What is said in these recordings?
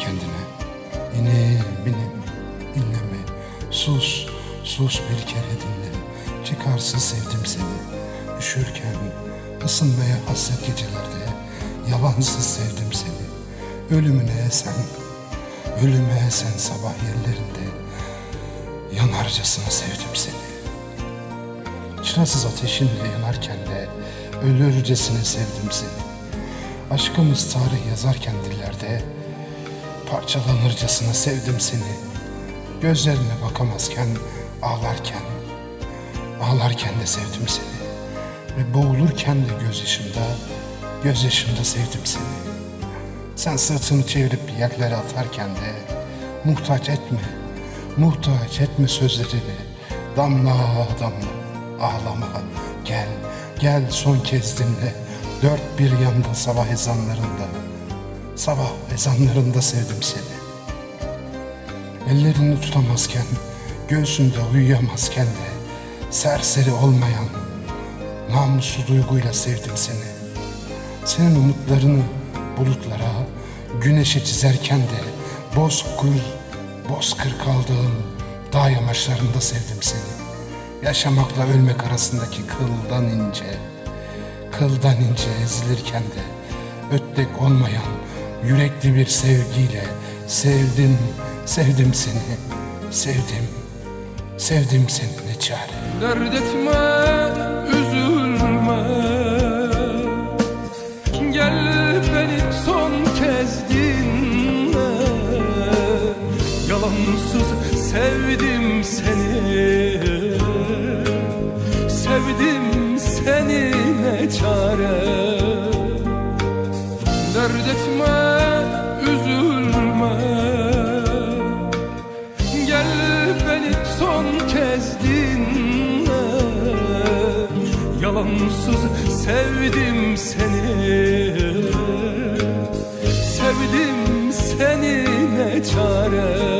kendine. İne, bine, dinleme. Sus, sus bir kere dinle. Çıkarsız sevdim seni. Üşürken, ısınmaya hasret gecelerde. Yalansız sevdim seni. Ölümüne sen, ölüme sen sabah yerlerinde. Yanarcasına sevdim seni. Çırasız ateşinle yanarken de ölürcesine sevdim seni. Aşkımız tarih yazarken dillerde parçalanırcasına sevdim seni. Gözlerine bakamazken ağlarken, ağlarken de sevdim seni. Ve boğulurken de gözyaşımda, gözyaşımda sevdim seni. Sen sırtını çevirip yerlere atarken de muhtaç etme, muhtaç etme sözlerini. Damla damla ağlama, gel, gel son kez dinle. Dört bir yanda sabah ezanlarında, sabah ezanlarında sevdim seni. Ellerini tutamazken, göğsünde uyuyamazken de serseri olmayan namuslu duyguyla sevdim seni. Senin umutlarını bulutlara, güneşe çizerken de bozkır, bozkır kaldığın dağ yamaçlarında sevdim seni. Yaşamakla ölmek arasındaki kıldan ince, kıldan ince ezilirken de ötlek olmayan yürekli bir sevgiyle sevdim, sevdim seni, sevdim, sevdim seni ne çare. Dert etme, üzülme. Gel beni son kez dinle. Yalansız sevdim seni. Sevdim seni ne çare Yalansız sevdim seni. Sevdim seni ne çare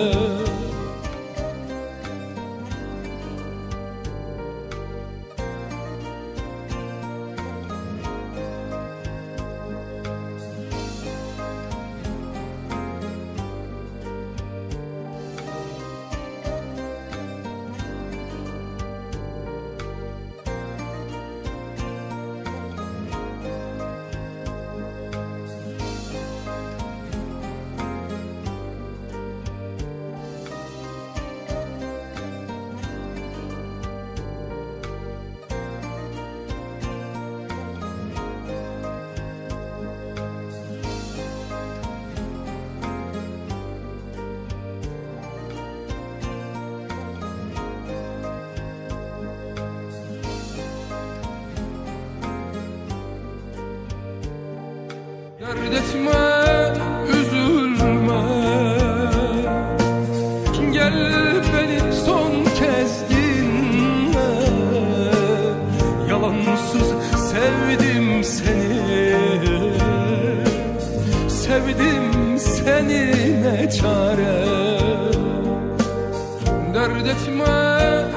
Dert üzülme. Gel beni son kez dinle. Yalansız sevdim seni. Sevdim seni ne çare. Dert etme,